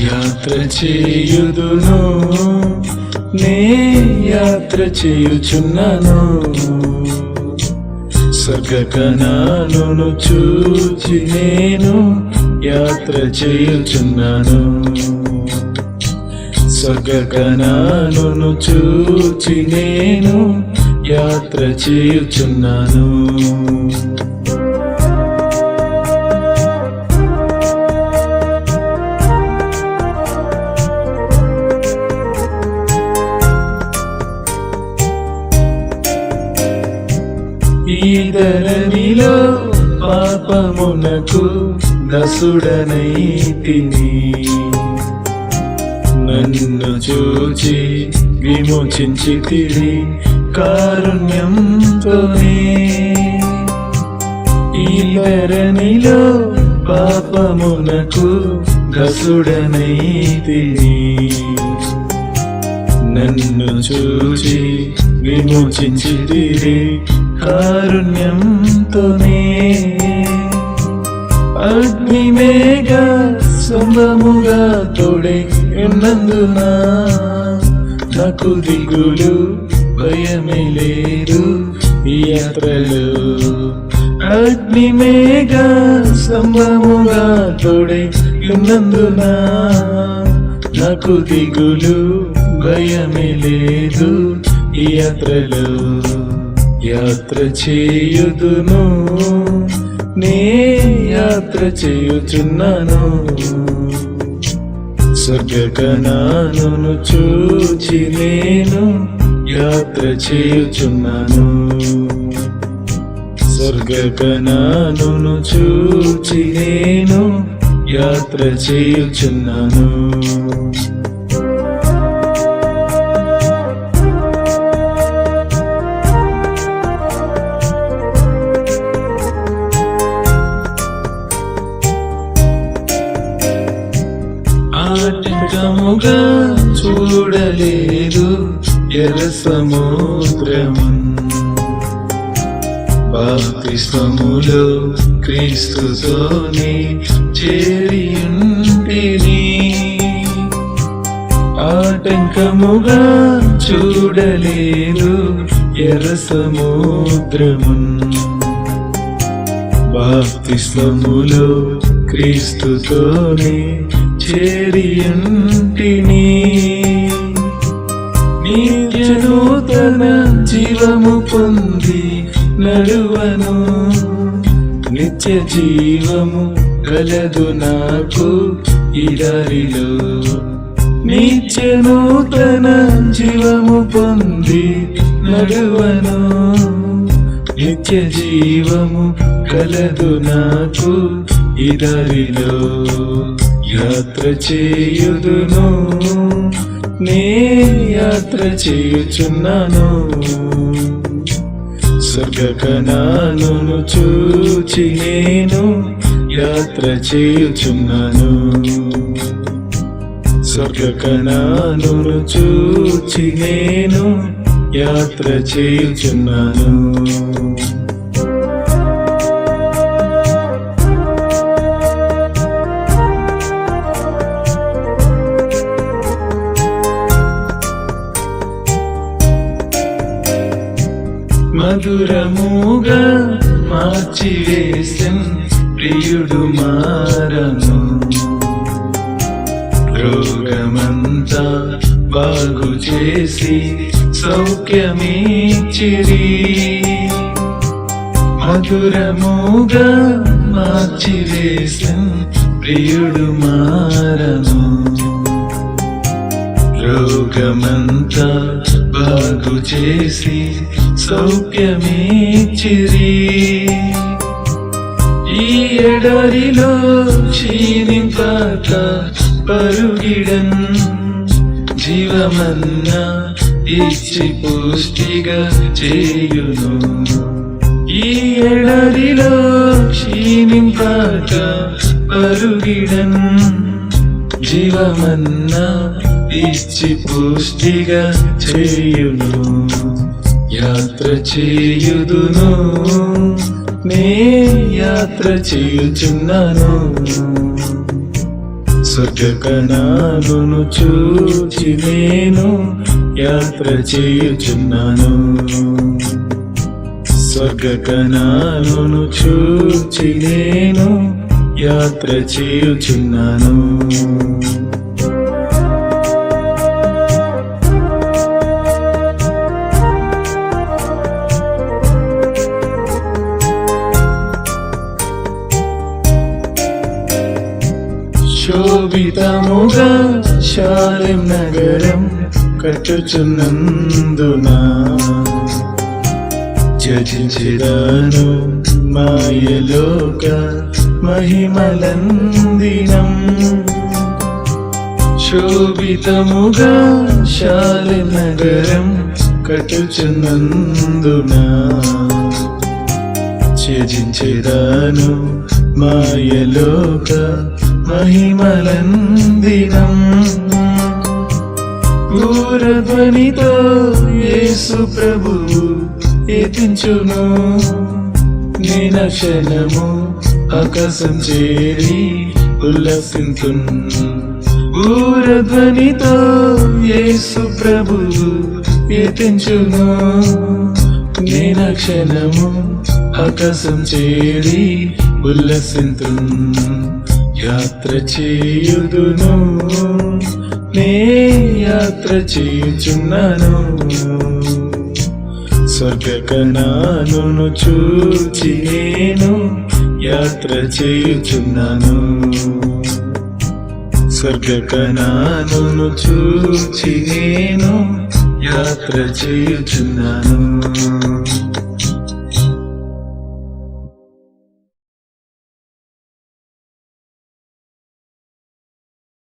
యాత్ర చేయుదును నే యాత్ర చేయుచున్నాను. స్వర్గకణాలను చూచి నేను యాత్ర చేయుచున్నాను. స్వర్గకణాలను చూచి నేను యాత్ర చేయుచున్నాను. పాపమునకు దసుడనైతిని నన్ను చూచి విమోచించితివి కారుణ్యంతోనే. ఈ ధరణిలో పాపమునకు దసుడనైతిని నన్ను చూచి విమోచించితిరి కారుణ్యంతోనే. అగ్నిమేఘ సొందముగా తోడే ఉన్నందున నాకు దిగులు భయమే లేదు ఈ యాత్రలో అగ్నిమేఘ సంభముగా తోడే ఉన్నందున నాకు దిగులు భయమే లేదు ఈ యాత్రలో యాత్ర చేయుదును నే యాత్ర చేయుచున్నాను. స్వర్గకణాలను చూచి నేను యాత్ర చేయుచున్నాను. స్వర్గకణాలను చూచి నేను యాత్ర చేయుచున్నాను. ఆటంకముగా చూడలేదు ఎర్ర సముద్రము బాప్తిస్మములో క్రీస్తుతోనే చేరియుంటిని. ఆటంకముగా చూడలేదు ఎర్ర సముద్రమున్. బాప్తిస్మములో క్రీస్తుతోనే చేరియుంటిని. నిత్య నూతన జీవము పొంది నడువను. నిత్య జీవము కలదు నాకు ఈ దారిలో నిత్య నూతన జీవము పొంది నడువను. నిత్య జీవము కలదు నాకు ఇదరిలో యాత్ర చేయుదును నే యాత్ర చేయుచున్నాను. స్వర్గకణాలను చూచి నేను యాత్ర చేయుచున్నాను. స్వర్గకణాలను చూచి నేను యాత్ర చేయుచున్నాను. మధురముగా మార్చివేసెన్ ప్రియుడు మారను. రోగమంతా బాగు చేసి సౌఖ్యమీచిరి. మధురముగా మార్చివేసెన్ ప్రియుడు మారను. రోగమంతా బాగు చేసి సౌఖ్యమీచిరి ఈ ఎడరిలో క్షీణింపాక పరుగిడన్ జీవమన్న ఇచ్చి పుష్టిగా చేయును. ఈ ఎడరిలో క్షీణింపాక పరుగిడన్ జీవమన్నా ఇచ్చి పుష్టిగా చేయును. యాత్ర చేయుదును. నే యాత్ర చేయుచున్నాను. సుఖకణాలను చూచి నేను యాత్ర చేయుచున్నాను. స్వర్గకణాలను చూచి నేను యాత్ర చేయుచున్నాను. శోభితముగా శాలెం నగరం కట్టుచున్నందున జజించిరాను మాయలోక మహిమలందినం. శోభితముగా శాలి నగరం కట్టుచున్నందున త్యజించేదాను మాయలోక మహిమలందినం. పూరధ్వనితో యేసు ప్రభు ఎతించును. నినక్షణము ఆకాశం చేరి ఉల్లసింతున్. పూరధ్వనితో యేసు ప్రభు ఎతించును. నినక్షణము ఆకాశం చేరి ఉల్లసింతు యాత్ర చేయుదును. నే యాత్ర చేయుచున్నాను. స్వర్గకణాలను చూచి నేను యాత్ర చేయుచున్నాను. స్వర్గకణాలను చూచి నేను యాత్ర చేయుచున్నాను.